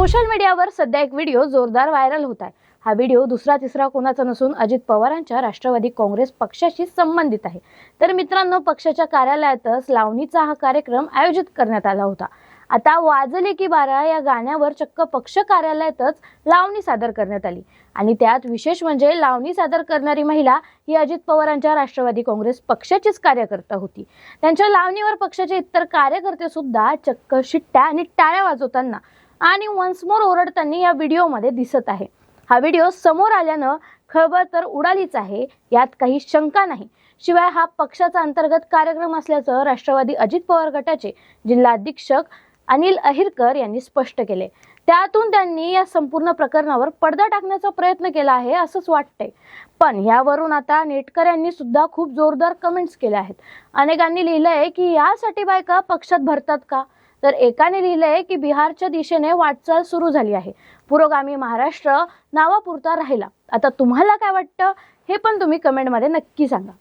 Social मीडियावर सध्या एक व्हिडिओ जोरदार व्हायरल होत आहे. हा व्हिडिओ दुसरा तिसरा कोणाचा नसून अजित पवारांच्या राष्ट्रवादी काँग्रेस पक्षाशी संबंधित आहे. तर मित्रांनो पक्षाच्या कार्यालयातच लावणीचा हा कार्यक्रम आयोजित करण्यात आला होता. आता वाजले की बारा या गाण्यावर चक्क पक्ष कार्यालयातच लावणी सादर करण्यात आली. आणि त्यात विशेष म्हणजे लावणी सादर करणारी महिला ही अजित पवारांच्या राष्ट्रवादी काँग्रेस पक्षाचीच कार्यकर्ता होती. त्यांच्या लावणीवर पक्षाचे इतर कार्यकर्ते सुद्धा चक्क शिट्ट्या आणि टाळ्या वाजवताना आणि वन्स मोर ओरडताना या व्हिडिओमध्ये दिसत आहे. हा व्हिडिओ समोर आल्यानं खळबळ तर उडालीच आहे यात काही शंका नाही. शिवाय हा पक्षाचा अंतर्गत कार्यक्रम असल्याचं राष्ट्रवादी अजित पवार गटाचे जिल्हा अधीक्षक अनिल अहिरकर यांनी स्पष्ट केले. त्यातून त्यांनी या संपूर्ण प्रकरणावर पडदा टाकण्याचा प्रयत्न केला आहे असंच वाटतंय. पण यावरून आता नेटकऱ्यांनी सुद्धा खूप जोरदार कमेंट्स केल्या आहेत. अनेकांनी लिहिलंय की यासाठी बायका पक्षात भरतात का? तर एकाने लिहिलंय की बिहारच्या दिशेने वाटचाल सुरू झाली आहे. पुरोगामी महाराष्ट्र नावापुरता राहिला. आता तुम्हाला काय वाटतं? हे पण तुम्ही कमेंटमध्ये नक्की सांगा.